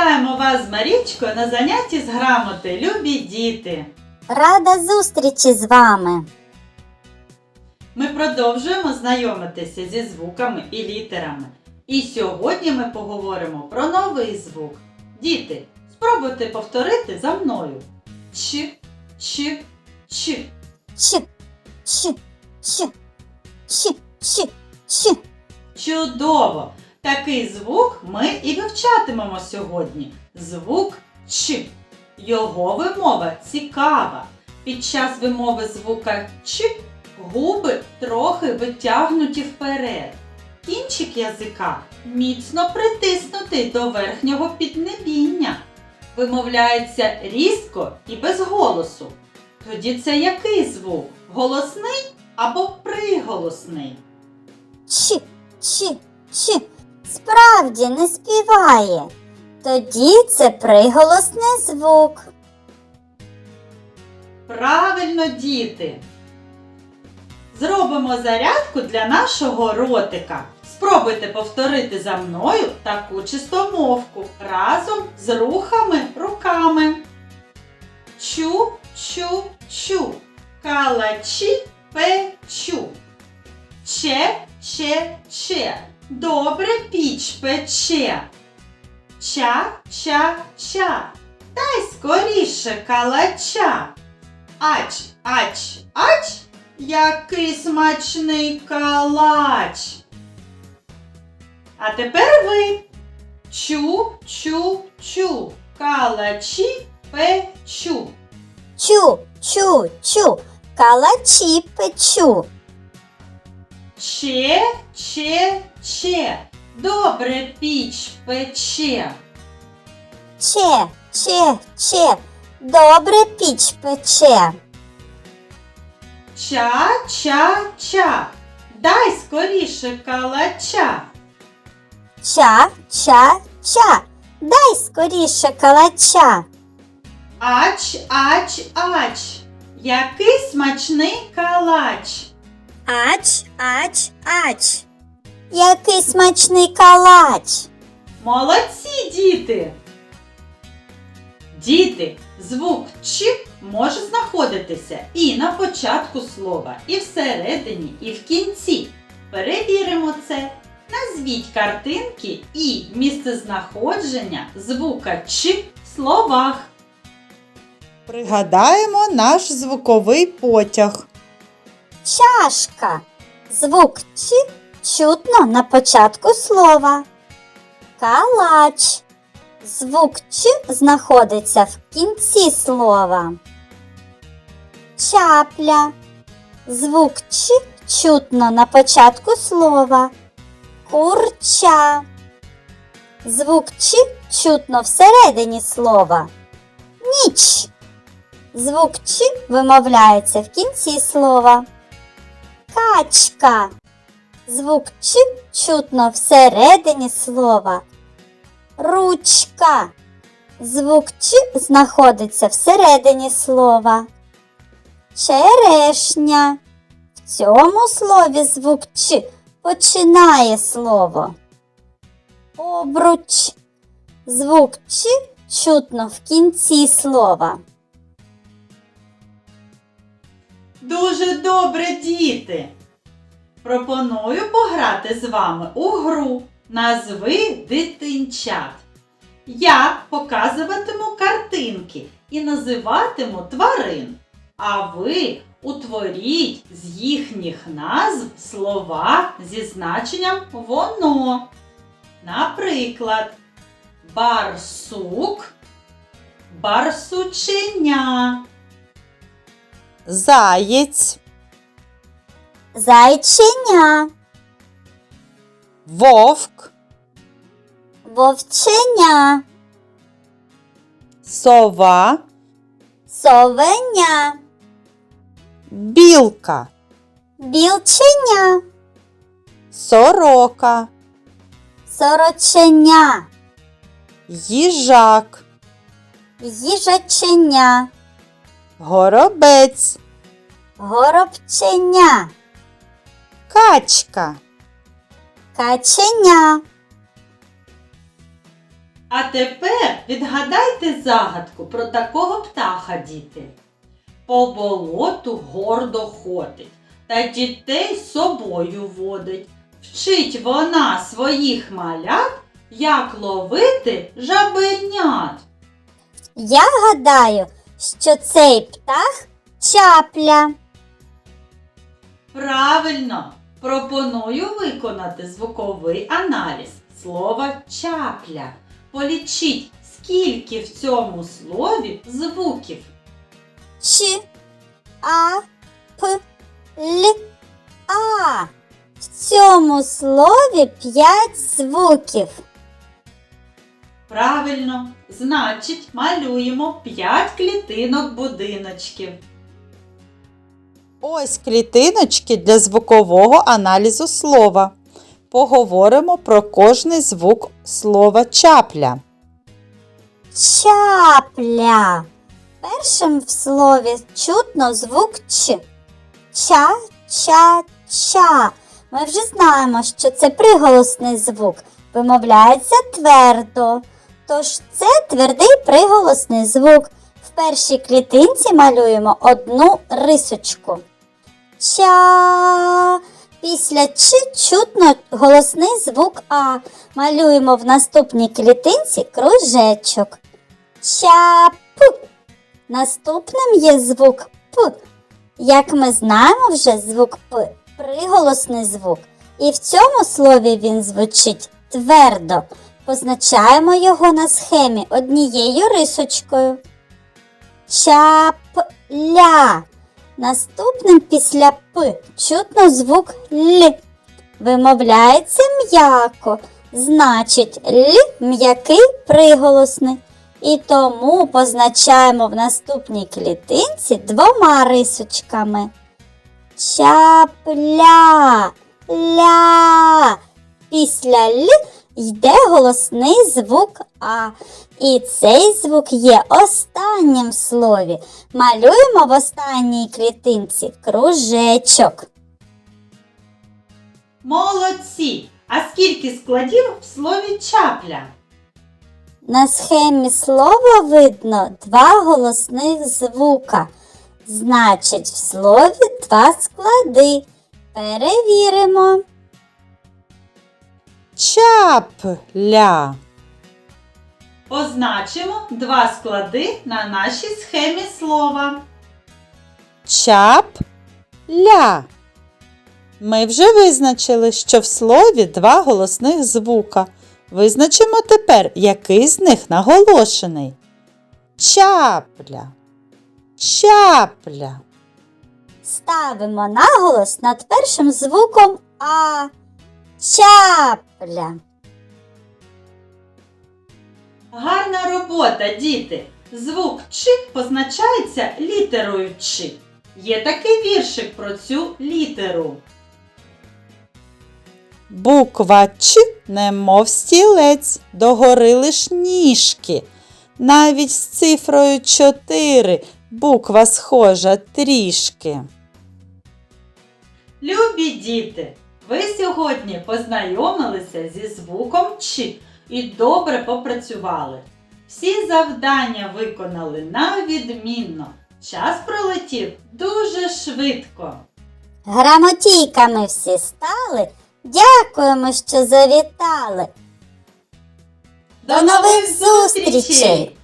Вітаємо вас з Марічкою на занятті з грамоти, любі діти! Рада зустрічі з вами. Ми продовжуємо знайомитися зі звуками і літерами. І сьогодні ми поговоримо про новий звук. Діти, спробуйте повторити за мною. Ч, Ч, Ч. Ч, ч, ч, ч, ч, ч. Чудово! Такий звук ми і вивчатимемо сьогодні. Звук Ч. Його вимова цікава. Під час вимови звука Ч губи трохи витягнуті вперед. Кінчик язика міцно притиснутий до верхнього піднебіння. Вимовляється різко і без голосу. Тоді це який звук? Голосний або приголосний? Ч, ч, ч. Справді не співає. Тоді це приголосний звук. Правильно, діти. Зробимо зарядку для нашого ротика. Спробуйте повторити за мною таку чистомовку разом з рухами руками. Чу, чу, чу. Калачі печу. Че, че, че. Добре піч пече. Ча, ча, ча. Дай скоріше калача. Ач, ач, ач, який смачний калач. А тепер ви. Чу, чу, чу. Калачі печу. Чу, чу, чу. Калачі печу. Че, че, че. Добре піч пече. Че, че, че. Добре піч пече. Ча, ча, ча. Дай скоріше калача. Ча, ча, ча. Дай скоріше калача. Ач, ач, ач. Який смачний калач. Ач, ач, ач. Який смачний калач. Молодці, діти! Діти, звук Ч може знаходитися і на початку слова, і всередині, і в кінці. Перевіримо це. Назвіть картинки і місцезнаходження звука Ч в словах. Пригадаємо наш звуковий потяг. Чашка. Звук Ч чутно на початку слова. Калач. Звук Ч знаходиться в кінці слова. Чапля. Звук Ч чутно на початку слова. Курча. Звук Ч чутно всередині слова. Ніч. Звук Ч вимовляється в кінці слова. Качка. Звук Ч чутно всередині слова. Ручка. Звук Ч знаходиться всередині слова. Черешня. В цьому слові звук Ч починає слово. Обруч. Звук Ч чутно в кінці слова. Дуже добре, діти! Пропоную пограти з вами у гру Назви дитинчат. Я показуватиму картинки і називатиму тварин. А ви утворіть з їхніх назв слова зі значенням воно. Наприклад, барсук, барсученя. Заєць, Зайченя, вовк, вовченя, сова, совеня, білка, білченя, сорока, сороченя, їжак, їжаченя, горобець, горобченя, качка, каченя, А тепер відгадайте загадку про такого птаха, діти. По болоту гордо ходить, та дітей з собою водить. Вчить вона своїх малят, як ловити жабенят. Я гадаю, що цей птах чапля. Правильно! Пропоную виконати звуковий аналіз слова чапля. Полічіть, скільки в цьому слові звуків. Ч, А, П, Л, А. В цьому слові п'ять звуків. Правильно, значить, малюємо 5 клітинок будиночків. Ось клітиночки для звукового аналізу слова. Поговоримо про кожний звук слова чапля. Чапля. Першим в слові чутно звук Ч. Ча, ча, ча. Ми вже знаємо, що це приголосний звук. Вимовляється твердо. Тож це твердий приголосний звук. В першій клітинці малюємо одну рисочку. Ча. Після Ч чутно голосний звук А. Малюємо в наступній клітинці кружечок. Чап. Наступним є звук П. Як ми знаємо вже звук П приголосний звук. І в цьому слові він звучить твердо. Позначаємо його на схемі однією рисочкою. Чапля. Наступним після П чутно звук Л. Вимовляється м'яко. Значить, Л м'який приголосний. І тому позначаємо в наступній клітинці двома рисочками. Чапля. Ля. Після Л йде голосний звук А. І цей звук є останнім в слові. Малюємо в останній клітинці кружечок. Молодці! А скільки складів в слові чапля? На схемі слова видно два голосних звука. Значить, в слові два склади. Перевіримо. Чапля. Позначимо два склади на нашій схемі слова. Чапля. Ми вже визначили, що в слові два голосних звука. Визначимо тепер, який з них наголошений. Чапля. Чапля. Ставимо наголос над першим звуком А. Чапля. Гарна робота, діти! Звук Ч позначається літерою Ч. Є такий віршик про цю літеру. Буква Ч, немов стілець, догори лиш ніжки. Навіть з цифрою 4 буква схожа трішки. Любі діти! Ви сьогодні познайомилися зі звуком Ч і добре попрацювали. Всі завдання виконали на відмінно. Час пролетів дуже швидко. Грамотійками всі стали. Дякуємо, що завітали. До нових зустрічей!